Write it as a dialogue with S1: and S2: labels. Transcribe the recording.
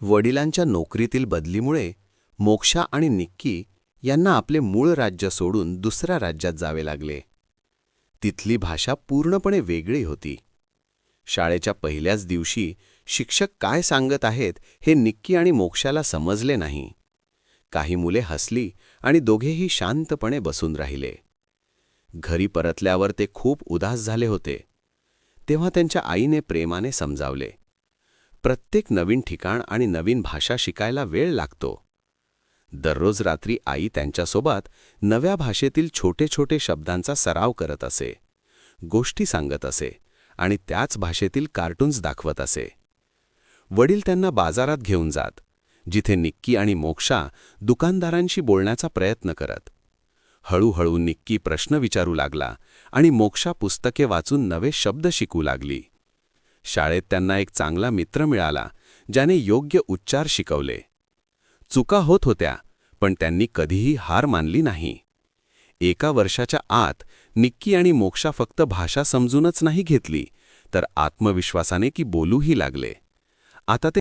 S1: वडिलांच्या नोकरीतील बदलीमुळे मोक्षा आणि निक्की यांना आपले मूळ राज्य सोडून दुसऱ्या राज्यात जावे लागले. तिथली भाषा पूर्णपणे वेगळी होती. शाळेच्या पहिल्याच दिवशी शिक्षक काय सांगत आहेत हे निक्की आणि मोक्षाला समजले नाही. काही मुले हसली आणि दोघेही शांतपणे बसून राहिले. घरी परतल्यावर ते खूप उदास झाले होते. तेव्हा त्यांच्या आईने प्रेमाने समजावले. प्रत्येक नवीन ठिकाण आणि नवीन भाषा शिकायला वेळ लागतो. दररोज रात्री आई त्यांच्यासोबत नव्या भाषेतील छोटे छोटे शब्दांचा सराव करत असे गोष्टी सांगत असे आणि त्याच भाषेतील कार्टून्स दाखवत असे. वडील त्यांना बाजारात घेऊन जात जिथे निक्की आणि मोक्षा दुकानदारांशी बोलण्याचा प्रयत्न करत. हळूहळू निक्की प्रश्न विचारू लागला आणि मोक्षा पुस्तके वाचून नवे शब्द शिकू लागली. शाळेत त्यांना एक चांगला मित्र मिळाला ज्याने योग्य उच्चार शिकवले. चुका होत होत्या पण त्यांनी कधीही हार मानली नाही. एका वर्षाच्या आत निक्की आणि मोक्षा फक्त भाषा समजूनच नाही घेतली तर आत्मविश्वासाने की बोलूही लागले. आता ते